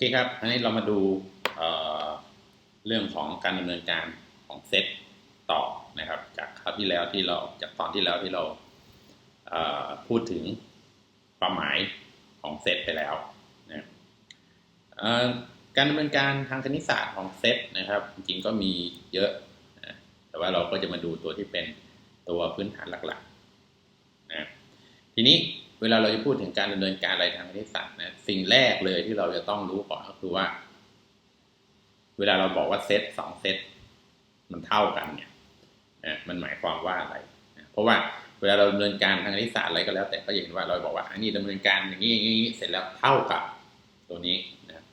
เคครับ อันนี้เรามาดูเเรื่องของการดำเนินการของเซตต่อนะครับ จากคราวที่แล้วที่เราจากตอนที่แล้วที่เราพูดถึงความหมายของเซตไปแล้วนะการดำเนินการทางคณิตศาสตร์ของเซตนะครับ จริงๆก็มีเยอะนะแต่ว่าเราก็จะมาดูตัวที่เป็นตัวพื้นฐานหลักๆนะทีนี้ เวลาเราจะพูดถึงการดำเนินการอะไรทางคณิตศาสตร์นะสิ่งแรกเลยที่เราจะต้องรู้ก่อนก็คือว่า เวลาเราบอกว่าเซตสองเซตมันเท่ากันเนี่ยมันหมายความว่าอะไร เพราะว่าเวลาเราดำเนินการทางคณิตศาสตร์อะไรก็แล้ว แต่ก็อย่างว่าเราบอกว่าอันนี้ดำเนินการอย่างนี้อย่างนี้เสร็จแล้วเท่ากับตัวนี้นะ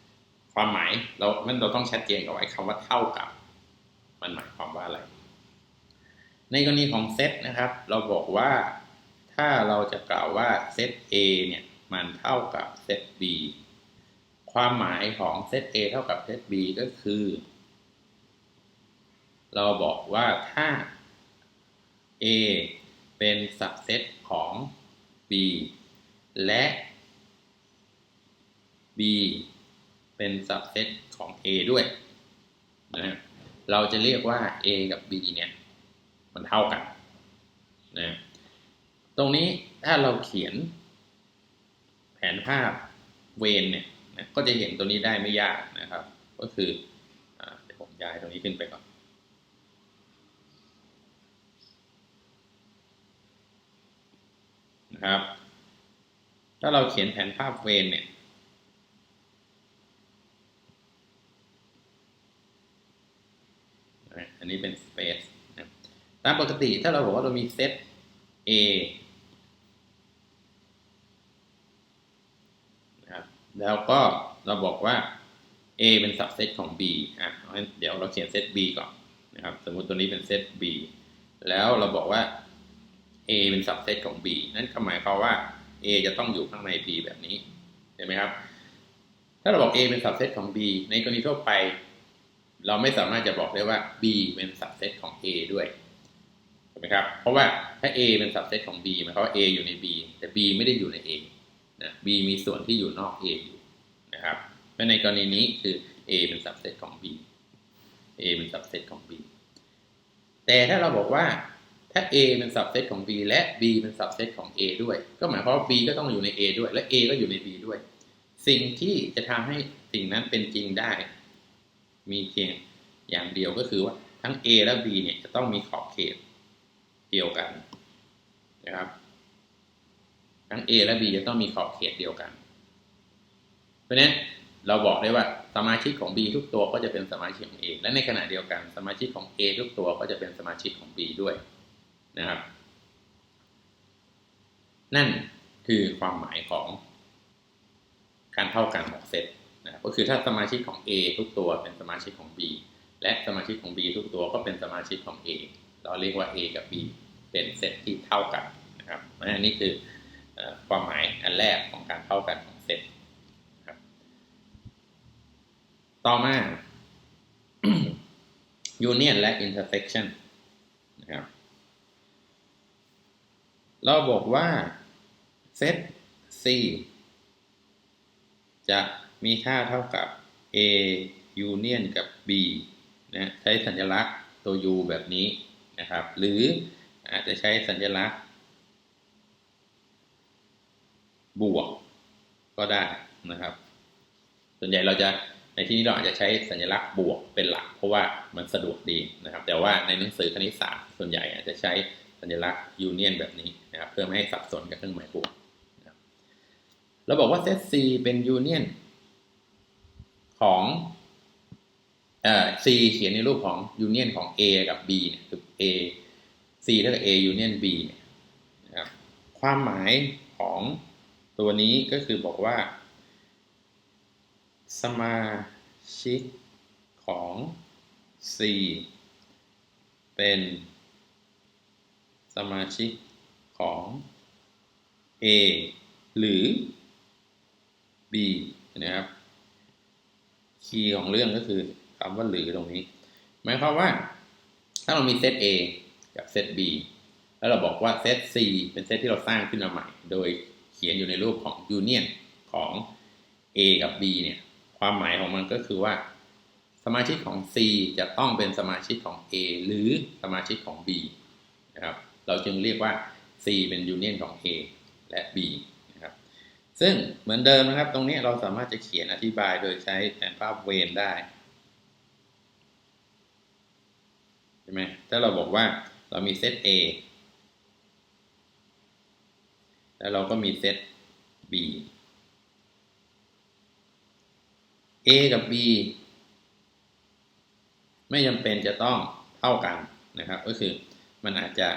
ความหมายเรามันเราต้องชัดเจนกับไอ้คำว่าเท่ากับ มันหมายความว่าอะไร ในกรณีของเซตนะครับ เราบอกว่า ถ้าเราจะกล่าวว่าเซต A เนี่ยมันเท่ากับเซต B ความหมายของเซต A เท่ากับเซต B ก็คือ เราบอกว่าถ้า A เป็นสับเซตของ B และ B เป็นสับเซตของ A ด้วยนะเราจะเรียกว่า A กับ B เนี่ย มันเท่ากันนะ ตรงนี้ถ้าเราเขียนแผนภาพเวนเนี่ยนะก็จะเห็นตัวนี้ได้ไม่ยากนะครับ ก็คืออเดี๋ยวผมย้ายตรงนี้ขึ้นไปก่อน นะครับ ถ้าเราเขียนแผนภาพเวนเนี่ยอันนี้เป็น space ตามปกติถ้าเราบอกว่าเรามีเซต A แล้วก็เราบอกว่า A เป็นสับเซตของ B อะเดี๋ยวเราเขียนเซต B ก่อนนะครับ สมมุติตัวนี้เป็นเซต B แล้วเราบอกว่า A เป็นสับเซตของ B นั่นหมายความว่า A จะต้องอยู่ข้างใน B แบบนี้เห็นไหมครับ ถ้าเราบอก A เป็นสับเซตของ B ในกรณีทั่วไป เราไม่สามารถจะบอกได้ว่า B เป็นสับเซตของ A ด้วยใช่ไหมครับ เพราะว่าถ้า A เป็นสับเซตของ B หมายความว่า A อยู่ใน B แต่ B ไม่ได้อยู่ใน A นะ B มีส่วนที่อยู่นอก A อยู่นะครับเพราะในกรณีนี้คือ A เป็นสับเซตของ B A เป็นสับเซตของ B แต่ถ้าเราบอกว่าถ้า A เป็นสับเซตของ B และ B เป็นสับเซตของ A ด้วย ก็หมายความว่า B ก็ต้องอยู่ใน A ด้วย และ A ก็อยู่ใน B ด้วย สิ่งที่จะทำให้สิ่งนั้นเป็นจริงได้ มีเพียงอย่างเดียวก็คือว่าทั้ง A และ B เนี่ยจะต้องมีขอบเขตเดียวกันนะครับ ทั้ง A และ B จะต้องมีขอบเขตเดียวกัน เพราะนั้นเราบอกได้ว่าสมาชิกของ B ทุกตัวก็จะเป็นสมาชิกของ A และในขณะเดียวกัน สมาชิกของ A ทุกตัวก็จะเป็นสมาชิกของ B ด้วยนะครับ นั่นคือความหมายของการเท่ากันของเซตนะก็คือถ้าสมาชิกของ A ทุกตัวเป็นสมาชิกของ B และสมาชิกของ B ทุกตัวก็เป็นสมาชิกของ A เราเรียกว่า A กับ B เป็นเซตที่เท่ากันนะครับอันนี้คือ ความหมายอันแรกของการเท่ากันของเซตครับ ต่อมา union และ intersection นะครับ เราบอกว่าเซต C จะมีค่าเท่ากับ A union กับ B นะใช้สัญลักษณ์ตัว U แบบนี้นะครับ หรืออาจจะใช้สัญลักษณ์ บวกก็ได้นะครับ ส่วนใหญ่เราจะในที่นี้เราอาจจะใช้สัญลักษณ์บวกเป็นหลัก เพราะว่ามันสะดวกดีนะครับ แต่ว่าในหนังสือคณิตศาสตร์ส่วนใหญ่อาจจะใช้สัญลักษณ์ยูเนียนแบบนี้นะครับ เพื่อไม่ให้สับสนกับเครื่องหมายบวกเราบอกว่าเซต C เป็นยูเนียนของเอ่อ C เขียนในรูปของยูเนียนของ A กับ B เนี่ยคือ A C เท่ากับ A ยูเนียน B เนี่ยนะครับความหมายของ ตัวนี้ก็คือบอกว่า สมาชิกของ C เป็น สมาชิกของ A หรือ B นะครับ คีย์ของเรื่องก็คือคำว่าหรือตรงนี้ หมายความว่า ถ้าเรามีเซต A กับเซต B แล้วเราบอกว่าเซต C เป็นเซตที่เราสร้างขึ้นมาใหม่ โดย เขียนอยู่ในรูปของยูเนียนของ A กับ B เนี่ยความหมายของมันก็คือว่า สมาชิกของ C จะต้องเป็นสมาชิกของ A หรือสมาชิกของ B นะครับเราจึงเรียกว่า C เป็นยูเนียนของ A และ B นะครับซึ่งเหมือนเดิมนะครับ ตรงนี้เราสามารถจะเขียนอธิบายโดยใช้แผนภาพเวนได้ใช่ไหมถ้าเราบอกว่าเรามีเซต A แล้วเราก็มีเซต B A กับ B ไม่จำเป็นจะต้องเท่ากันนะครับ ก็คือมันอาจจะ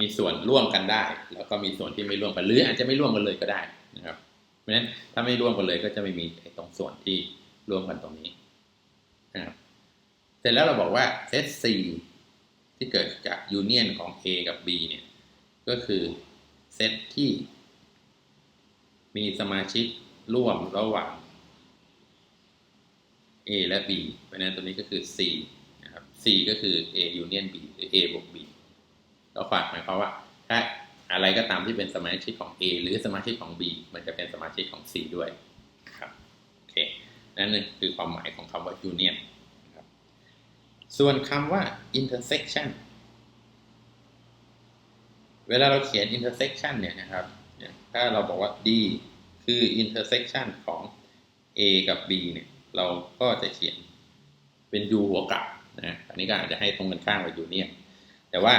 มีส่วนร่วมกันได้ แล้วก็มีส่วนที่ไม่ร่วมกัน หรืออาจจะไม่ร่วมกันเลยก็ได้นะครับ เพราะฉะนั้นถ้าไม่ร่วมกันเลยก็จะไม่มีตรงส่วนที่ร่วมกันตรงนี้นะครับเสร็จแล้วเราบอกว่าเซต C ที่เกิดจากยูเนียนของ A กับ B เนี่ย ก็คือเซตที่ มีสมาชิกร่วมระหว่าง A และ B เพราะนั้นตัวนี้ก็คือ C นะครับ C ก็คือ A union B หรือ A บวก B เราฝากหมายความว่า ถ้าอะไรก็ตามที่เป็นสมาชิกของ A หรือสมาชิกของ B มันจะเป็นสมาชิกของ C ด้วยครับโอเคนั่นคือความหมายของคำว่า union ครับส่วนคำว่า intersection เวลาเราเขียน intersection เนี่ยนะครับ ถ้าเราบอกว่า D คือ intersection ของ A กับ B เนี่ย เราก็จะเขียนเป็น U หัวกลับนะอันนี้ก็อาจจะให้ตรงกันข้ามกับ union แต่ว่า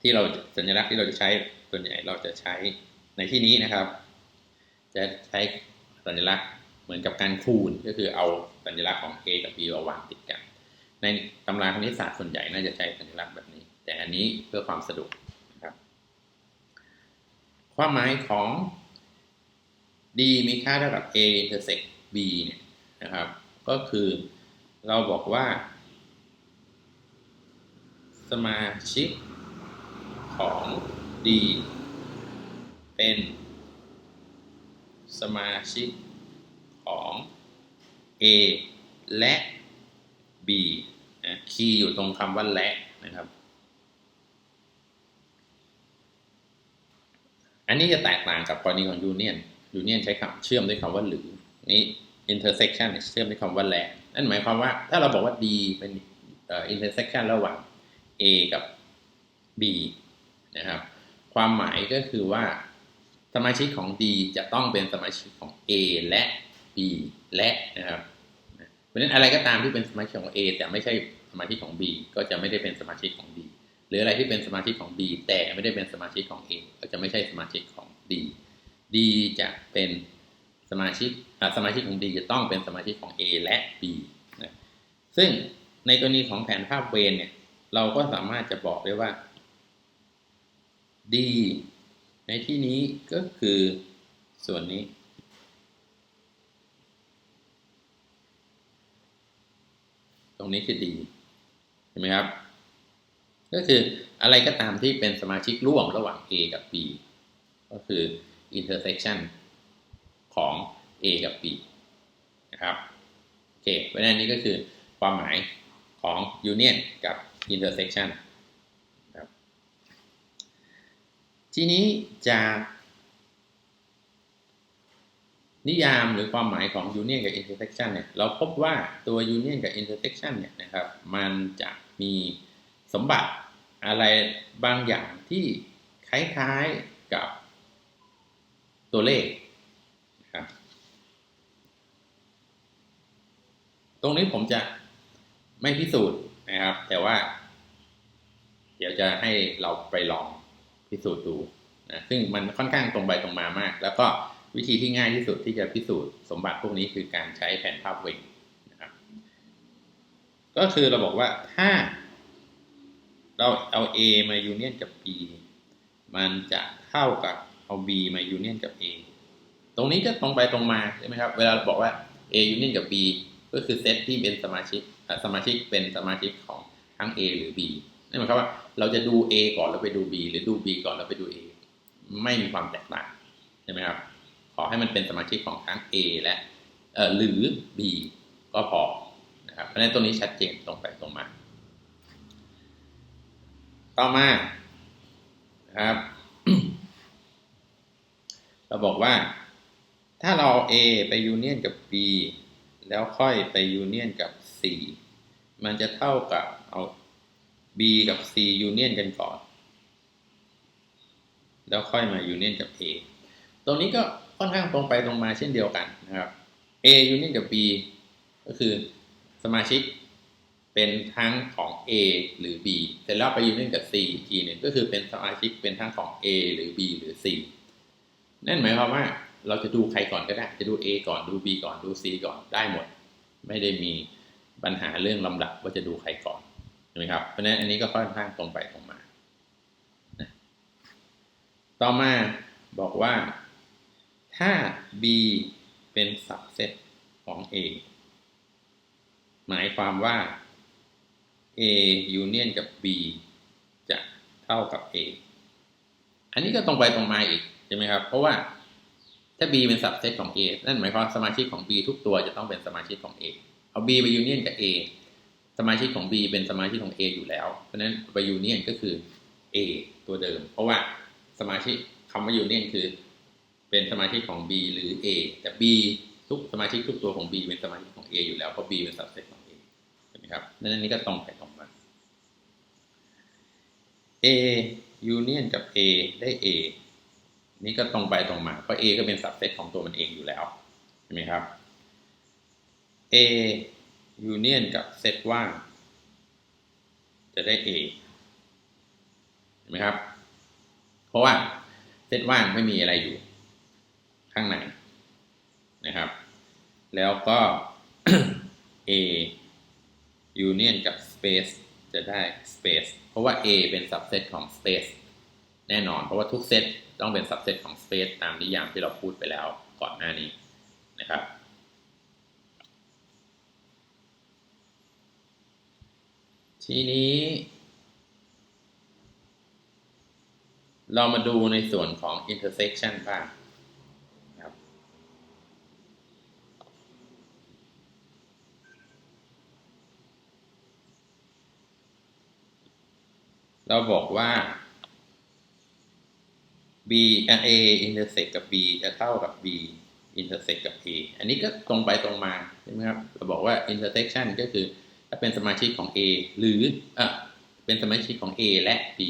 ที่เราสัญลักษณ์ที่เราจะใช้ส่วนใหญ่เราจะใช้ในที่นี้นะครับ จะใช้สัญลักษณ์เหมือนกับการคูณก็คือเอาสัญลักษณ์ของ A กับ B มาวางติดกัน ในตำราคณิตศาสตร์ส่วนใหญ่น่าจะใช้สัญลักษณ์แบบนี้ แต่อันนี้เพื่อความสะดวก ความหมายของ D มีค่าเท่ากับ A intersect B เนี่ยนะครับ ก็คือเราบอกว่า สมาชิกของ D เป็นสมาชิกของ A และ B นะคีย์อยู่ตรงคำว่าและนะครับ อันนี้จะแตกต่างกับกรณีของ Union Union ใช้คำเชื่อมด้วยคำว่าหรือนี้ intersection เชื่อมด้วยคำว่าและนั่นหมายความว่าถ้าเราบอกว่า D เป็น intersection ระหว่าง A กับ B นะครับ ความหมายก็คือว่าสมาชิกของ D จะต้องเป็นสมาชิกของ A และ B และนะครับเพราะฉะนั้นอะไรก็ตามที่เป็นสมาชิกของ A แต่ไม่ใช่สมาชิกของ B ก็จะไม่ได้เป็นสมาชิกของ D รืออะไรที่เป็นสมาชิกของ D แต่ไม่ได้เป็นสมาชิกของ A ก็จะไม่ใช่สมาชิกของ D D จะเป็นสมาชิกสมาชิกของ D จะต้องเป็นสมาชิกของ A และ B นะซึ่งในกรณีของแผนภาพเวนเนี่ย เราก็สามารถจะบอกได้ว่า D ในที่นี้ก็คือส่วนนี้ ตรงนี้คือ D เห็นไหมครับ ก็คืออะไรก็ตามที่เป็นสมาชิกร่วมระหว่าง A กับ B ก็คือ intersection ของ A กับ B นะครับโอเคเพราะนั้นนี้ก็คือความหมายของ union กับ intersection ครับทีนี้จากนิยามหรือความหมายของ union กับ intersection เนี่ย เราพบว่าตัว union กับ intersection เนี่ยนะครับ มันจะมี สมบัติอะไรบางอย่างที่คล้ายๆกับตัวเลขครับ ตรงนี้ผมจะไม่พิสูจน์นะครับ แต่ว่า เดี๋ยวจะให้เราไปลองพิสูจน์ดูนะซึ่งมันค่อนข้างตรงไปตรงมามาก แล้วก็วิธีที่ง่ายที่สุดที่จะพิสูจน์สมบัติพวกนี้คือการใช้แผนภาพเวงนะครับ ก็คือเราบอกว่าถ้า เราเอา A มายูเนียนกับ B มันจะเท่ากับเอา B มายูเนียนกับ A ตรงนี้ก็ตรงไปตรงมาใช่ไหมครับ เวลาบอกว่า A ยูเนียนกับ B ก็คือเซตที่เป็นสมาชิกสมาชิกเป็นสมาชิกของทั้ง A หรือ B นั่นหมายความว่าเราจะดู A ก่อนแล้วไปดู B หรือดู B ก่อนแล้วไปดู A ไม่มีความแตกต่างใช่ไหมครับ ขอให้มันเป็นสมาชิกของทั้ง A และหรือ B ก็พอนะครับเพราะฉะนั้นตรงนี้ชัดเจนตรงไปตรงมา ต่อมานะครับ เราบอกว่า ถ้าเราเอา A ไปยูเนียนกับ B แล้วค่อยไปยูเนียนกับ C มันจะเท่ากับเอา B กับ C ยูเนียนกันก่อน แล้วค่อยมายูเนียนกับ A ตรงนี้ก็ค่อนข้างตรงไปตรงมาเช่นเดียวกันนะครับ A ยูเนียนกับ B ก็คือสมาชิก เป็นทั้งของ A หรือ B เสร็จแล้วไปยูเนียนกับ C อีกทีหนึ่งก็คือเป็นสมาชิกเป็นทั้งของ A หรือ B หรือ C นั่นหมายความว่าเราจะดูใครก่อนก็ได้ จะดู A ก่อนดู B ก่อนดู C ก่อนได้หมด ไม่ได้มีปัญหาเรื่องลำดับว่าจะดูใครก่อนใช่ไหมครับเพราะฉะนั้นอันนี้ก็ค่อนข้างตรงไปตรงมา ต่อมาบอกว่าถ้า B เป็น subset ของ A หมายความว่า A union กับ B จะเท่ากับ A อันนี้ก็ตรงไปตรงมาอีกใช่ไหมครับ เพราะว่าถ้า B เป็น subset ของ A นั่นหมายความสมาชิกของ B ทุกตัวจะต้องเป็นสมาชิกของ A เอา B ไป union กับ A สมาชิกของ B เป็นสมาชิกของ A อยู่แล้ว เพราะนั้นไป union ก็คือ A ตัวเดิม เพราะว่าสมาชิกคำว่า union คือเป็นสมาชิกของ B หรือ A แต่ B ทุกสมาชิกทุกตัวของ B เป็นสมาชิกของ A อยู่แล้วเพราะ B เป็น subset ของ ครับนั่นอันนี้ก็ตรงไปตรงมา A union กับ A ได้ A นี่ก็ตรงไปตรงมา เพราะ A ก็เป็น subset ของตัวมันเองอยู่แล้วใช่ไหมครับ A union กับเซตว่าง จะได้ A เห็นไหมครับ เพราะว่าเซตว่างไม่มีอะไรอยู่ ข้างในนะครับ แล้วก็ A union กับ space จะได้ space เพราะว่า A เป็น subset ของ space แน่นอน เพราะว่าทุกเซตต้องเป็น subset ของ space ตามนิยามที่เราพูดไปแล้วก่อนหน้านี้นะครับ ทีนี้ เรามาดูในส่วนของ intersection บ้าง เราบอกว่า b a intersect กับ b จะเท่ากับ b intersect กับ a อันนี้ก็ตรงไปตรงมาใช่ไหมครับ เราบอกว่า intersection ก็คือถ้าเป็นสมาชิกของ A หรืออะเป็นสมาชิกของ A และ B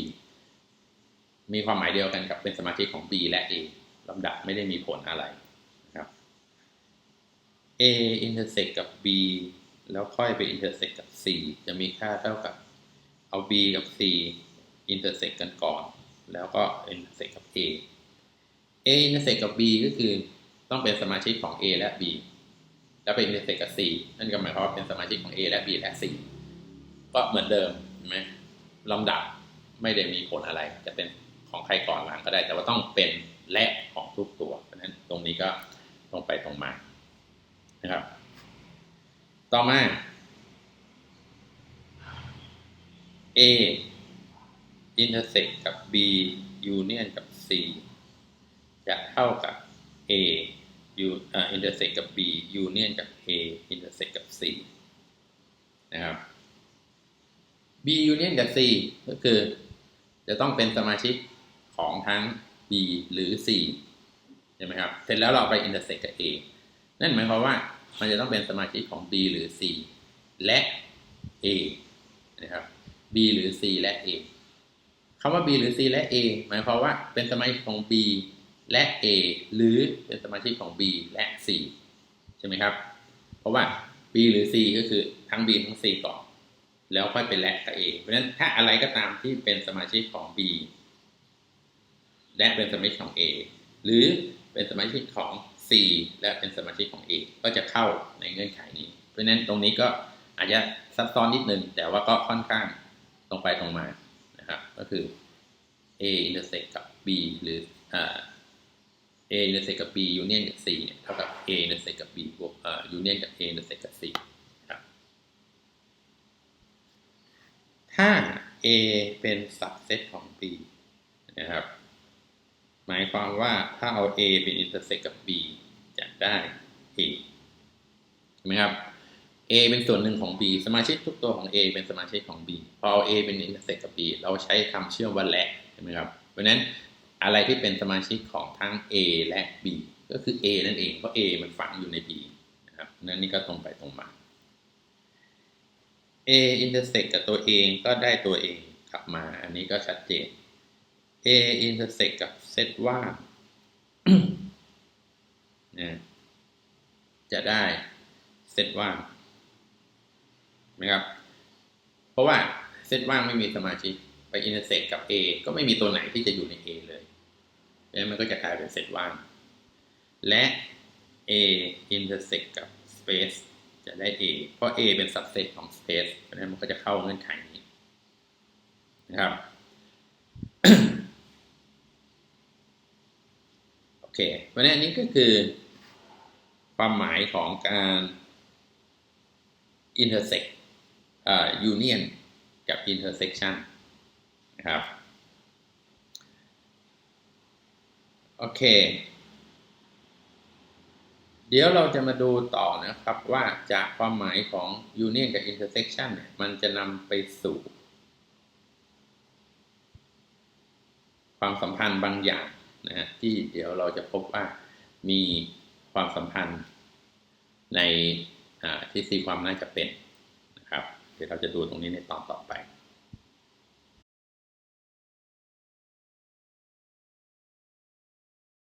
มีความหมายเดียวกันกับเป็นสมาชิกของ B และ A ลำดับไม่ได้มีผลอะไรนะครับ A intersect กับ B แล้วค่อยไป intersect กับ C จะมีค่าเท่ากับ B กับ C intersect กันก่อน แล้วก็ intersect กับ A A intersect กับ B ก็คือต้องเป็นสมาชิกของ A และ B แล้วไป intersect กับ C นั่นก็หมายความว่าเป็นสมาชิกของ A และ B และ C ก็เหมือนเดิมเห็นไหมลำดับไม่ได้มีผลอะไร จะเป็นของใครก่อนหลังก็ได้ แต่ว่าต้องเป็นและของทุกตัวเพราะฉะนั้นตรงนี้ก็ตรงไปตรงมานะครับ ต่อมา A intersect กับ B union กับ C จะเท่ากับ A u อ่า intersect กับ B union กับ A intersect กับ C นะครับ B union กับ C ก็คือ จะต้องเป็นสมาชิกของทั้ง B หรือ C ใช่ไหมครับ เสร็จแล้วเราไป intersect กับ A นั่นหมายความว่ามันจะต้องเป็นสมาชิกของ B หรือ C และ A นะครับ B หรือ C และ A คำว่า B หรือ C และ A หมายความว่าเป็นสมาชิกของ B และ A หรือเป็นสมาชิกของ B และ C ใช่ไหมครับ เพราะว่า B หรือ C ก็คือทั้ง B ทั้ง C ก่อน แล้วค่อยเป็นและกับ A เพราะฉะนั้นถ้าอะไรก็ตามที่เป็นสมาชิกของ B และเป็นสมาชิกของ A หรือเป็นสมาชิกของ C และเป็นสมาชิกของ A ก็จะเข้าในเงื่อนไขนี้ เพราะฉะนั้นตรงนี้ก็อาจจะซับซ้อนนิดนึง แต่ว่าก็ค่อนข้าง ตรงไปตรงมานะครับ ก็คือ A intersect กับ B หรืออ่า A intersect กับ B union กับ C เนี่ยเท่ากับ A intersect กับ B บวกอ่า union กับ A intersect กับ C ครับถ้า A เป็น subset ของ B นะครับ หมายความว่าถ้าเอา A เป็น intersect กับ B จะได้ A ใช่ไหมครับ A เป็นส่วนหนึ่งของ B สมาชิกทุกตัวของ A เป็นสมาชิกของ B พอเอา A เป็น intersect กับ B เราใช้คำเชื่อมว่าและใช่ไหมครับ เพราะนั้นอะไรที่เป็นสมาชิกของทั้ง A และ B ก็ก็คือ A นั่นเอง เพราะ A มันฝังอยู่ใน B นะครับนั่นนี่ก็ตรงไปตรงมา A intersect กับตัวเองก็ได้ตัวเองกลับมา อันนี้ก็ชัดเจน A intersect กับเซตว่างนะจะได้เซตว่าง นะครับ เพราะว่าเซตว่างไม่มีสมาชิกไป intersect กับ A ก็ไม่มีตัวไหนที่จะอยู่ใน A เลยแล้วมันก็จะกลายเป็นเซตว่าง และ A intersect กับ space จะได้ A เพราะ A เป็น subset ของ space เพราะฉะนั้นมันก็จะเข้าเงื่อนไขนี้นะครับ โอเควันนี้อันนี้ก็คือ ความหมายของการ intersect อ่า union กับ intersection นะครับ โอเค เดี๋ยวเราจะมาดูต่อนะครับว่าจากความหมายของ union กับ intersection เนี่ยมันจะนำไปสู่ ความสัมพันธ์บางอย่างนะฮะที่เดี๋ยวเราจะพบว่ามีความสัมพันธ์ในทฤษฎีความน่าจะเป็น ดี๋ยวเราจะดูตรงนี้ในตอนต่อไป